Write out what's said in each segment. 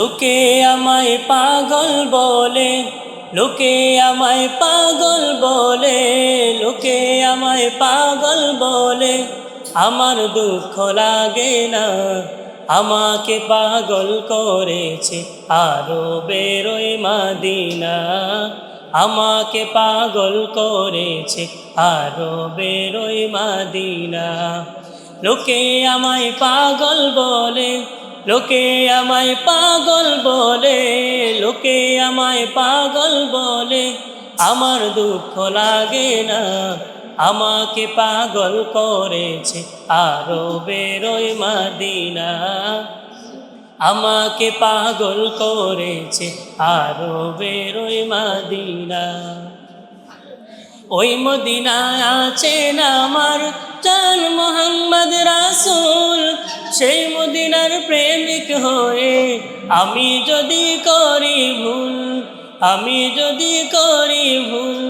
লোকে আমায় পাগল বলে, লোকে আমায় পাগল বলে, লোকে আমায় পাগল বলে, আমার দুঃখ লাগে না, আমাকে পাগল করেছে আরও বেরোয় মাদিনা, আমাকে পাগল করেছে আরও বেরোয় মাদিনা, লোকে আমায় পাগল বলে লোকে আমায় পাগল বলে, লোকে আমায় পাগল বলে। আমার দুঃখ লাগে না, আমাকে পাগল করেছে আরও বেরোয় মাদিনা। আমাকে পাগল করেছে আরও বেরোয় মাদিনা। ওই মদিনায় আছেন আমার চান মোহাম্মদ রাসুল? সেই মদিনার প্রেমিক হয়ে আমি যদি করি ভুল, আমি যদি করি ভুল,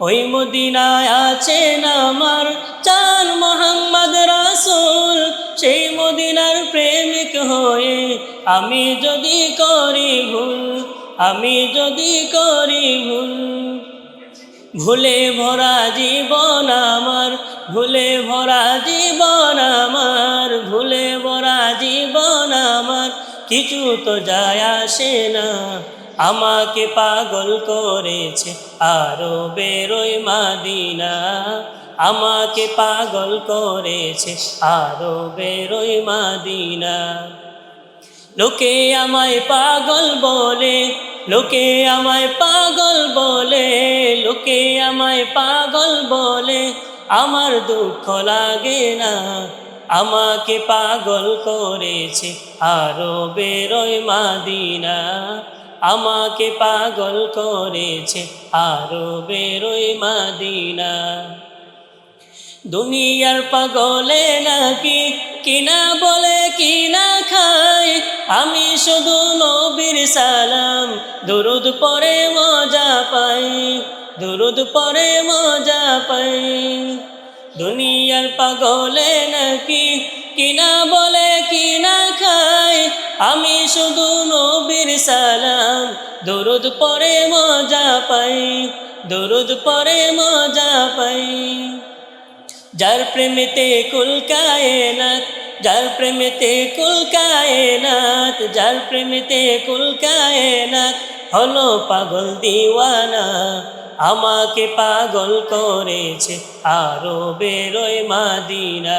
ওই মদিনায় আছেন আমার চান মোহাম্মদ রাসুল। সেই মদিনার প্রেমিক হয়ে আমি যদি করি ভুল, আমি যদি করি ভুল, ভুলে ভরা জীবন আমার, ভুলে ভরা জীবন আমার, ভুলে কিছু তো যায় আসে না। আমাকে পাগল করেছে আরও বেরোয় মাদিনা। আমাকে পাগল করেছে আরও বেরোয় মাদিনা। লোকে আমায় পাগল বলে, লোকে আমায় পাগল বলে, লোকে আমায় পাগল বলে, আমার দুঃখ লাগে না। আমাকে পাগল করেছে আরও বেরোয় মাদিনা। আমাকে পাগল করেছে আরও বেরোয় মাদিনা। দুনিয়ার পাগলে নাকি কিনা বলে কিনা খায়? আমি শুধু নবীর সালাম, দুরুদ পরে মজা পাই, দুরুদ পরে মজা পাই। দুনিয়ার পাগলে নাকি? কিনা বলে, কিনা খায়? আমি শুধু নবীর সালাম। দুরুদ পরে মজা পাই, দুরুদ পরে মজা পাই। যার প্রেমেতে কুল কায়নাত, যার প্রেমেতে কুল কায়নাত, যার প্রেমেতে কুল কায়নাত, হলো পাগল দিওয়ানা। আমাকে পাগল করেছে আরও বেরোয় মাদিনা।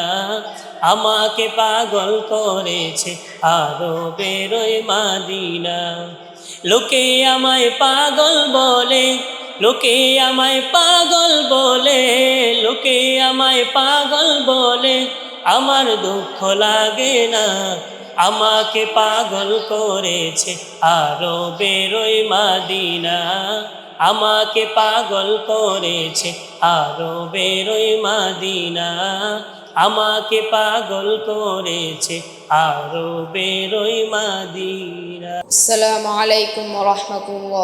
আমাকে পাগল করেছে আরও বেরোয় মাদিনা। লোকে আমায় পাগল বলে, লোকে আমায় পাগল বলে, লোকে আমায় পাগল বলে, আমার দুঃখ লাগে না। আমাকে পাগল করেছে আরও বেরোয় মাদিনা। আমাকে পাগল করেছে আরও বেরোই মাদিনা। আমাকে পাগল করেছে আরও বেরোই মাদিনা। আসসালামু আলাইকুম রহমতুল্লাহ।